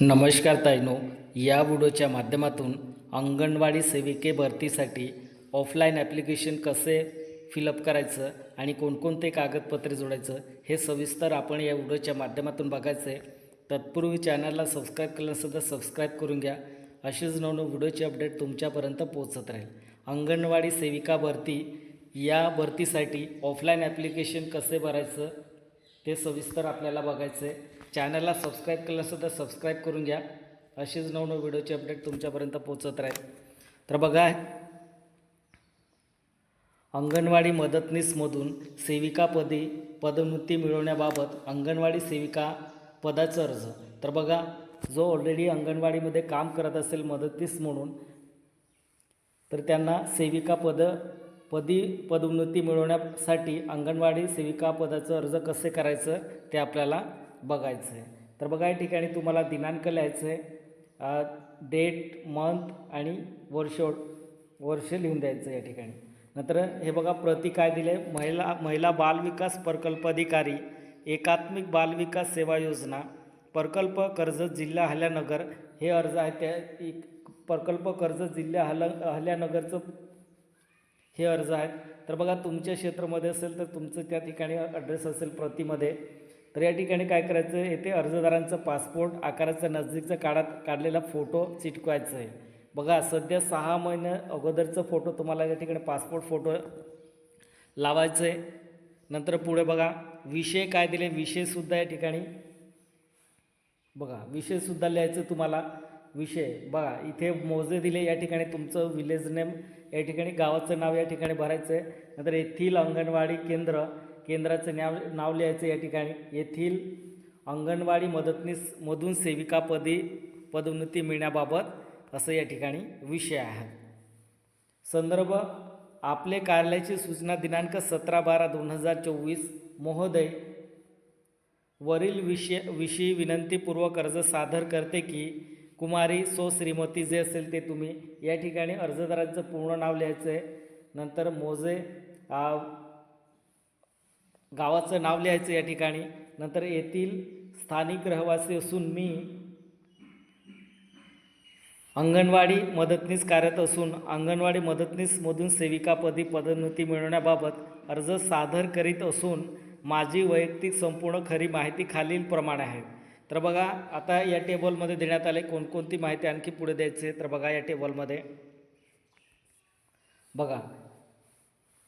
नमस्कार ताईनो या व्हिडिओच्या माध्यमातून अंगणवाडी सेविके भरतीसाठी ऑफलाईन ॲप्लिकेशन कसे फिलअप करायचं आणि कोणकोणते कागदपत्रे जोडायचं हे सविस्तर आपण या व्हिडिओच्या माध्यमातून बघायचं आहे तत्पूर्वी चॅनलला सबस्क्राईब केल्यानंसुद्धा सबस्क्राईब करून घ्या. अशीच नवनव व्हिडिओचे अपडेट तुमच्यापर्यंत पोहोचत राहील. अंगणवाडी सेविका भरती या भरतीसाठी ऑफलाईन ॲप्लिकेशन कसे भरायचं ते सविस्तर आपल्याला बघायचं आहे चॅनलला सबस्क्राईब केल्यानंसुद्धा सबस्क्राईब करून घ्या. अशीच नवनव व्हिडिओची अपडेट तुमच्यापर्यंत पोचत राहील. तर बघा अंगणवाडी मदतनीसमधून सेविकापदी पदोन्नती मिळवण्याबाबत अंगणवाडी सेविका पदाचा अर्ज. तर बघा जो ऑलरेडी अंगणवाडीमध्ये काम करत असेल मदतनीस म्हणून तर त्यांना सेविका पद पदी पदोन्नती मिळवण्यासाठी अंगणवाडी सेविका पदाचं अर्ज कसे करायचं ते आपल्याला बघायचं आहे तर बघा या ठिकाणी तुम्हाला दिनांक लिहायचं आहे डेट मंथ आणि वर्ष वर्ष लिहून द्यायचं या ठिकाणी. नंतर हे बघा प्रति काय दिले? महिला महिला बालविकास प्रकल्प अधिकारी एकात्मिक बालविकास सेवा योजना प्रकल्प कर्जत जिल्हा हल्यानगर हे अर्ज आहे त्या एक प्रकल्प कर्जत जिल्हा हल हल्यानगरचं हे अर्ज आहेत. तर बघा तुमच्या क्षेत्रामध्ये असेल तर तुमचं त्या ठिकाणी ॲड्रेस असेल प्रतिमध्ये. तर या ठिकाणी काय करायचं आहे येथे अर्जदारांचं पासपोर्ट आकाराचा नजदीकचा काढात काढलेला फोटो चिटकवायचा आहे. बघा सध्या सहा महिने अगोदरचा फोटो तुम्हाला या ठिकाणी पासपोर्ट फोटो लावायचं आहे. नंतर पुढे बघा विषय काय दिले विषयसुद्धा या ठिकाणी बघा विषयसुद्धा लिहायचं तुम्हाला. विषय बघा इथे मोजे दिले या ठिकाणी तुमचं विलेज नेम या ठिकाणी गावाचं नाव या ठिकाणी भरायचं आहे. नंतर येथील अंगणवाडी केंद्र केंद्राचं नाव नाव लिहायचं या ठिकाणी. येथील अंगणवाडी मदतनीस मधून सेविकापदी पदोन्नती मिळण्याबाबत असं या ठिकाणी विषय आहे. संदर्भ आपले कार्यालयाची सूचना दिनांक सतरा बारा दोन हजार चोवीस महोदय वरील विषय विषयी विनंतीपूर्वक अर्ज सादर करते की कुमारी सो श्रीमती जे असेल ते तुम्ही या ठिकाणी अर्जदारांचं पूर्ण नाव लिहायचं आहे नंतर मोजे गावाचं नाव लिहायचं या ठिकाणी. नंतर येथील स्थानिक रहिवासी असून मी अंगणवाडी मदतनीस कार्यरत असून अंगणवाडी मदतनीसमधून सेविकापदी पदोन्नती मिळवण्याबाबत अर्ज सादर करीत असून माझी वैयक्तिक संपूर्ण खरी माहिती खालीलप्रमाणे आहे. तर बघा आता या टेबलमध्ये देण्यात आले कोणकोणती माहिती आणखी पुढे द्यायची आहे? तर बघा या टेबलमध्ये. बघा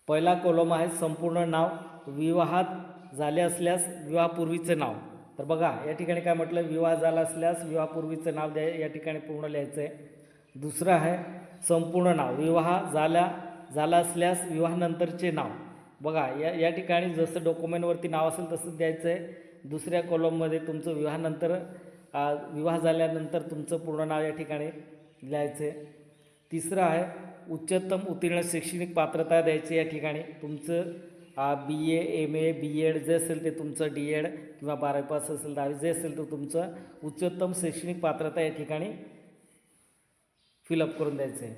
पहिला कोलम आहे संपूर्ण नाव. विवाहात झाले असल्यास विवाहापूर्वीचं नाव. तर बघा या ठिकाणी काय म्हटलं? विवाह झाला असल्यास विवाहापूर्वीचं नाव द्या या ठिकाणी पूर्ण लिहायचं आहे. दुसरं आहे संपूर्ण नाव. विवाह झाला झाला असल्यास विवाहानंतरचे नाव. बघा या या ठिकाणी जसं डॉक्युमेंटवरती नाव असेल तसं द्यायचं आहे. दुसऱ्या कॉलममध्ये तुमचं विवाहानंतर विवाह झाल्यानंतर तुमचं पूर्ण नाव या ठिकाणी लिहायचं आहे. तिसरं आहे उच्चतम उत्तीर्ण शैक्षणिक पात्रता द्यायची या ठिकाणी. तुमचं बी A M A B Ed जे असेल ते तुमचं डी एड किंवा बारावी पास असेल दहावी जे असेल तर तुमचं उच्चतम शैक्षणिक पात्रता या ठिकाणी फिलअप करून द्यायचं आहे.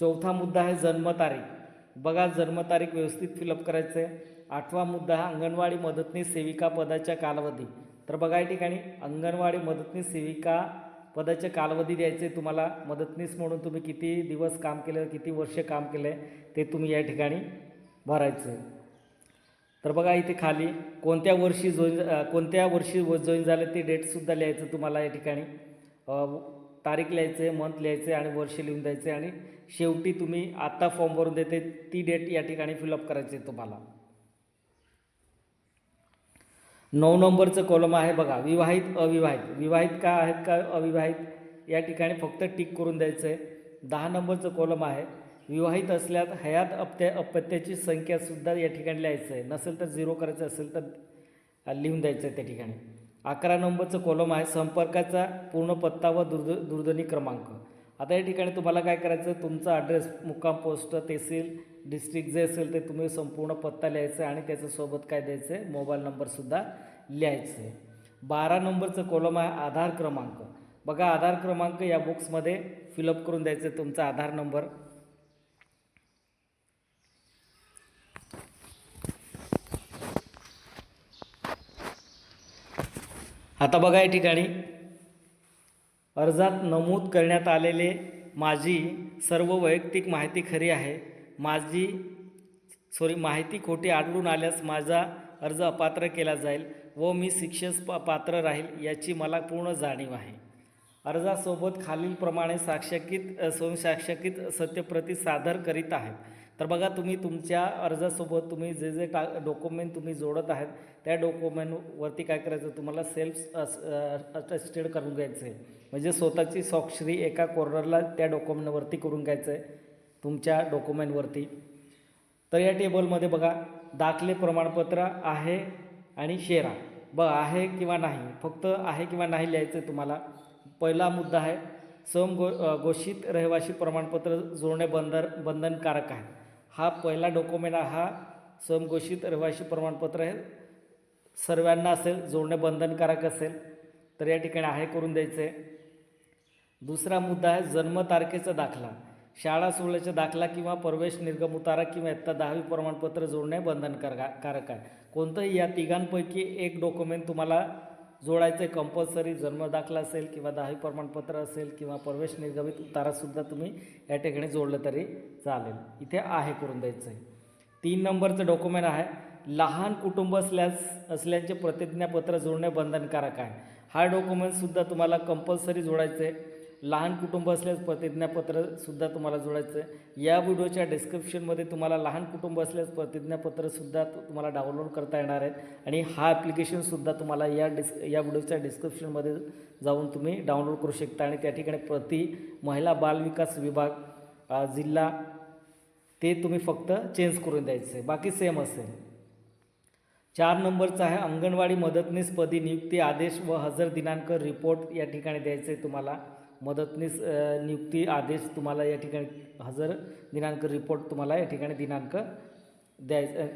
चौथा मुद्दा आहे जन्मतारीख बघा जन्मतारीख व्यवस्थित फिलअप करायचं आहे आठवा मुद्दा हा अंगणवाडी मदतनीस सेविका पदाच्या कालावधी. तर बघा या ठिकाणी अंगणवाडी मदतनीस सेविका पदाचे कालावधी द्यायचे तुम्हाला. मदतनीस म्हणून तुम्ही किती दिवस काम केलं किती वर्ष काम केलं आहे ते तुम्ही या ठिकाणी भरायचं तर बघा इथे खाली कोणत्या वर्षी जॉईन कोणत्या वर्षी जॉईन झालं ते डेटसुद्धा लिहायचं तुम्हाला या ठिकाणी. तारीख लिहायचं आहे मंथ लिहायचं आहे आणि वर्ष लिहून द्यायचं आहे आणि शेवटी तुम्ही आत्ता फॉर्म भरून देते ती डेट या ठिकाणी फिलअप करायची आहे तुम्हाला. नऊ नंबरचं कॉलम आहे बघा विवाहित अविवाहित. विवाहित का आहेत का अविवाहित? या ठिकाणी फक्त टिक करून द्यायचं आहे दहा नंबरचं कॉलम आहे. विवाहित असल्यात हयात अपत्या अपत्याची संख्यासुद्धा या ठिकाणी लिहायचं आहे. नसेल तर झिरो करायचं असेल तर लिहून द्यायचं आहे त्या ठिकाणी. अकरा नंबरचं कॉलम आहे संपर्काचा पूर्ण पत्ता व दूरध दूरध्वनी क्रमांक. आता या ठिकाणी तुम्हाला काय करायचं तुमचा ॲड्रेस मुक्काम पोस्ट तहसील डिस्ट्रिक्ट जे असेल ते तुम्ही संपूर्ण पत्ता लिहायचं आणि त्याच्यासोबत काय द्यायचं आहे मोबाईल नंबरसुद्धा लिहायचं आहे. बारा नंबरचं कॉलम आहे आधार क्रमांक. बघा आधार क्रमांक या बुक्समध्ये फिलअप करून द्यायचं आहे तुमचा आधार नंबर आता बघा या ठिकाणी. अर्जात नमूद करण्यात आलेले माझी सर्व वैयक्तिक माहिती खरी आहे. माझी सॉरी माहिती खोटी आढळून आल्यास माझा अर्ज अपात्र केला जाईल व मी शिक्षेस पात्र राहील याची मला पूर्ण जाणीव आहे. अर्जासोबत खालीलप्रमाणे साक्षांकित स्वयंसाक्षकित सत्यप्रती सादर करीत आहेत. तर बघा तुम्ही तुमच्या अर्जासोबत तुम्ही जे जे टा डॉक्युमेंट तुम्ही जोडत आहेत त्या डॉक्युमेंटवरती काय करायचं? तुम्हाला सेल्फ अटेस्टेड करून घ्यायचं आहे. म्हणजे स्वतःची स्वाक्षरी एका कॉर्नरला त्या डॉक्युमेंटवरती करून घ्यायचं आहे तुमच्या डॉक्युमेंटवरती तर या टेबलमध्ये बघा दाखले प्रमाणपत्र आहे आणि शेरा. ब आहे किंवा नाही फक्त आहे किंवा नाही लिहायचं आहे तुम्हाला. पहिला मुद्दा आहे सम गो घोषित रहिवासी प्रमाणपत्र जोडणे बंधन बंधनकारक आहे. हा पहिला डॉक्युमेंट हा समघोषित रहिवासी प्रमाणपत्र आहे. सर्वांना असेल जोडणे बंधनकारक असेल तर या ठिकाणी आहे करून द्यायचं. आहे दुसरा मुद्दा आहे जन्मतारखेचा दाखला. शाळा सोडल्याचा दाखला किंवा प्रवेश निर्गम उतारा किंवा इत्ता दहावी प्रमाणपत्र जोडणे बंधनकारक कारक आहे. कोणतंही या तिघांपैकी एक डॉक्युमेंट तुम्हाला जोडायचं आहे कंपल्सरी जन्म दाखला असेल किंवा दहावी प्रमाणपत्र असेल किंवा प्रवेश निर्गमित उतारासुद्धा तुम्ही या ठिकाणी जोडलं तरी चालेल. इथे आहे करून द्यायचं आहे तीन नंबरचं डॉक्युमेंट आहे. लहान कुटुंब असल्यास असल्याचे प्रतिज्ञापत्र जोडणे बंधनकारक आहे. हा डॉक्युमेंटसुद्धा तुम्हाला कंपल्सरी जोडायचं आहे. लहान कुटुंब असल्यास प्रतिज्ञापत्रसुद्धा तुम्हाला जोडायचं आहे या व्हिडिओच्या डिस्क्रिप्शनमध्ये तुम्हाला लहान कुटुंब असल्यास प्रतिज्ञापत्रसुद्धा तुम्हाला डाउनलोड करता येणार आहेत. आणि हा ॲप्लिकेशनसुद्धा तुम्हाला या डिस् या व्हिडिओच्या डिस्क्रिप्शनमध्ये जाऊन तुम्ही डाउनलोड करू शकता. आणि त्या ठिकाणी प्रति महिला बालविकास विभाग जिल्हा ते तुम्ही फक्त चेंज करून द्यायचं आहे बाकी सेम असेल. चार नंबरचा आहे अंगणवाडी मदतनीसपदी नियुक्ती आदेश व हजर दिनांक रिपोर्ट या ठिकाणी द्यायचं आहे तुम्हाला. मदतनीस नियुक्ती आदेश तुम्हाला या ठिकाणी हजर दिनांक रिपोर्ट तुम्हाला या ठिकाणी दिनांक द्यायचं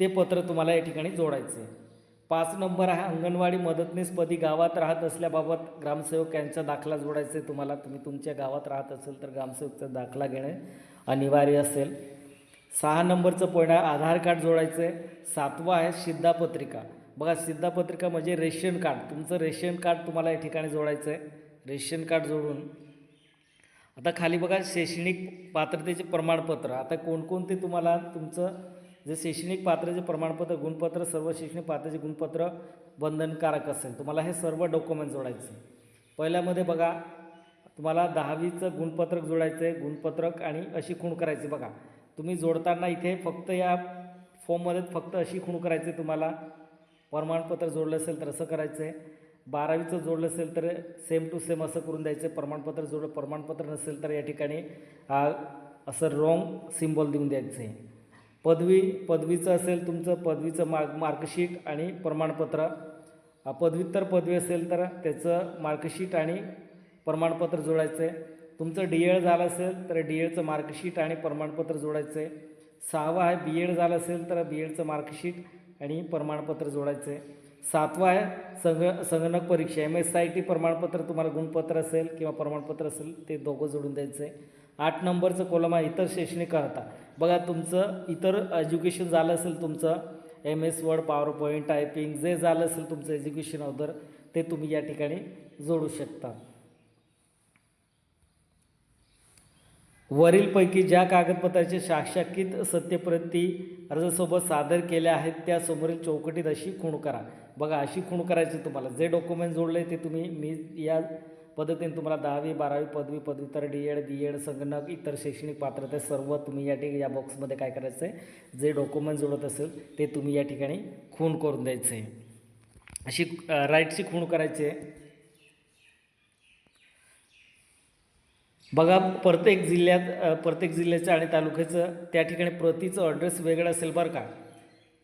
ते पत्र तुम्हाला या ठिकाणी जोडायचं. आहे पाच नंबर आहे अंगणवाडी मदतनीसपदी गावात राहत असल्याबाबत ग्रामसेवक यांचा दाखला जोडायचा. आहे तुम्हाला तुम्ही तुमच्या गावात राहत असेल तर ग्रामसेवकचा दाखला घेणे अनिवार्य असेल. सहा नंबरचं पॉईंट आहे आधार कार्ड जोडायचं. आहे सातवा आहे सिद्धापत्रिका बघा सिद्धापत्रिका म्हणजे रेशन कार्ड. तुमचं रेशन कार्ड तुम्हाला या ठिकाणी जोडायचं आहे रेशन कार्ड जोडून. आता खाली बघा शैक्षणिक पात्रतेचे प्रमाणपत्र. आता कोणकोणते तुम्हाला तुमचं जे शैक्षणिक पात्रतेचे प्रमाणपत्र गुणपत्र सर्व शैक्षणिक पात्रतेचे गुणपत्र बंधनकारक असेल तुम्हाला हे सर्व डॉक्युमेंट जोडायचे. पहिल्यामध्ये बघा तुम्हाला दहावीचं गुणपत्रक जोडायचं आहे गुणपत्रक आणि अशी खूण करायची बघा. तुम्ही जोडताना इथे फक्त या फॉर्ममध्ये फक्त अशी खूण करायची तुम्हाला. प्रमाणपत्र जोडलं असेल तर असं करायचं आहे बारावीचं जोडलं असेल तर सेम टू सेम असं करून द्यायचं. प्रमाणपत्र जोडलं प्रमाणपत्र नसेल तर या ठिकाणी असं रॉंग सिम्बॉल देऊन द्यायचं आहे. पदवी पदवीचं असेल तुमचं पदवीचं मार्क मार्कशीट आणि प्रमाणपत्र. पदव्युत्तर पदवी असेल तर त्याचं मार्कशीट आणि प्रमाणपत्र जोडायचं आहे. तुमचं डी एड झालं असेल तर डी एडचं मार्कशीट आणि प्रमाणपत्र जोडायचं आहे. सहावं आहे बी एड झालं असेल तर बी एडचं मार्कशीट आणि प्रमाणपत्र जोडायचं आहे. सातवा आहे. संग संगणक परीक्षा. एम एस आय टी प्रमाणपत्र तुम्हाला गुणपत्र असेल किंवा प्रमाणपत्र असेल ते दोघं जोडून द्यायचं आहे. आठ नंबरचं कॉलम आहे इतर शैक्षणिक करता. बघा तुमचं इतर एज्युकेशन झालं असेल तुमचं M S Word PowerPoint typing जे झालं असेल तुमचं एज्युकेशन अदर ते तुम्ही या ठिकाणी जोडू शकता. वरीलपैकी ज्या कागदपत्राचे साक्षांकित सत्यप्रती अर्जासोबत सादर केल्या आहेत त्या समोरील चौकटीत अशी खूण करा. बघा अशी खूण करायची तुम्हाला. जे डॉक्युमेंट जोडले ते तुम्ही मी या पद्धतीने तुम्हाला दहावी बारावी पदवी पदव्युत्तर डी एड बी एड संगणक इतर शैक्षणिक पात्रता सर्व तुम्ही या ठिकाणी या बॉक्समध्ये काय करायचं आहे? जे डॉक्युमेंट जोडत असेल ते तुम्ही या ठिकाणी खूण करून द्यायचं आहे. अशी राईटची खूण करायची आहे. बघा प्रत्येक जिल्ह्यात प्रत्येक जिल्ह्याचं आणि तालुक्याचं त्या ठिकाणी प्रतीचं ॲड्रेस वेगळं असेल बरं का?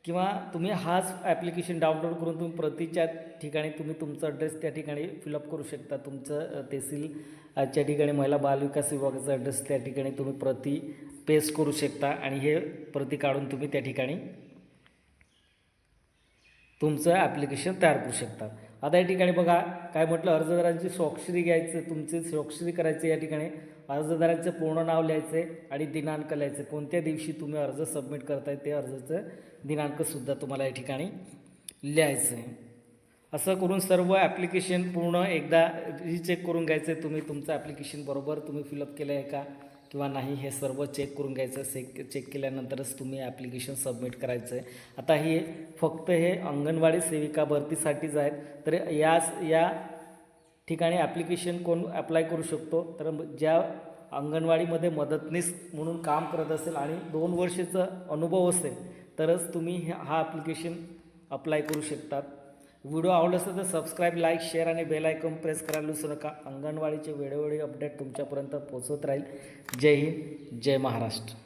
किंवा तुम्ही हाच ॲप्लिकेशन डाउनलोड करून तुम्ही प्रतीच्या ठिकाणी तुम्ही तुमचं ॲड्रेस त्या ठिकाणी फिलअप करू शकता. तुमचं तहसील च्या ठिकाणी महिला बालविकास विभागाचा ॲड्रेस त्या ठिकाणी तुम्ही प्रती पेस्ट करू शकता आणि हे प्रती काढून तुम्ही त्या ठिकाणी तुमचं ॲप्लिकेशन तयार करू शकता. आता या ठिकाणी बघा काय म्हटलं अर्जदारांची स्वाक्षरी घ्यायचं तुमची स्वाक्षरी करायचे या ठिकाणी. अर्जदारांचं पूर्ण नाव लिहायचं आहे आणि दिनांक लिहायचे कोणत्या दिवशी तुम्ही अर्ज सबमिट करताय ते अर्जाचं दिनांकसुद्धा तुम्हाला या ठिकाणी लिहायचं आहे असं करून सर्व ॲप्लिकेशन पूर्ण एकदा रिचेक करून घ्यायचं आहे तुम्ही तुमचं ॲप्लिकेशन बरोबर तुम्ही फिलअप केलं आहे का? किंवा नाही हे सर्व चेक करून घ्यायचं. चेक चेक केल्यानंतरच तुम्ही ॲप्लिकेशन सबमिट करायचं आहे आता हे फक्त हे अंगणवाडी सेविका भरतीसाठीच आहेत तर याच या ठिकाणी ॲप्लिकेशन कोण अप्लाय करू शकतो? तर ज्या अंगणवाडीमध्ये मदतनीस म्हणून काम करत असेल आणि दोन वर्षाचा अनुभव असेल तरच तुम्ही हा ॲप्लिकेशन अप्लाय करू शकतात. व्हिडिओ आवडला असेल तर सबस्क्राईब लाईक शेअर आणि बेल आयकॉन प्रेस करायला विसरू नका. अंगणवाडीचे वेळोवेळी अपडेट तुमच्यापर्यंत पोहोचत राहील. जय हिंद जय महाराष्ट्र.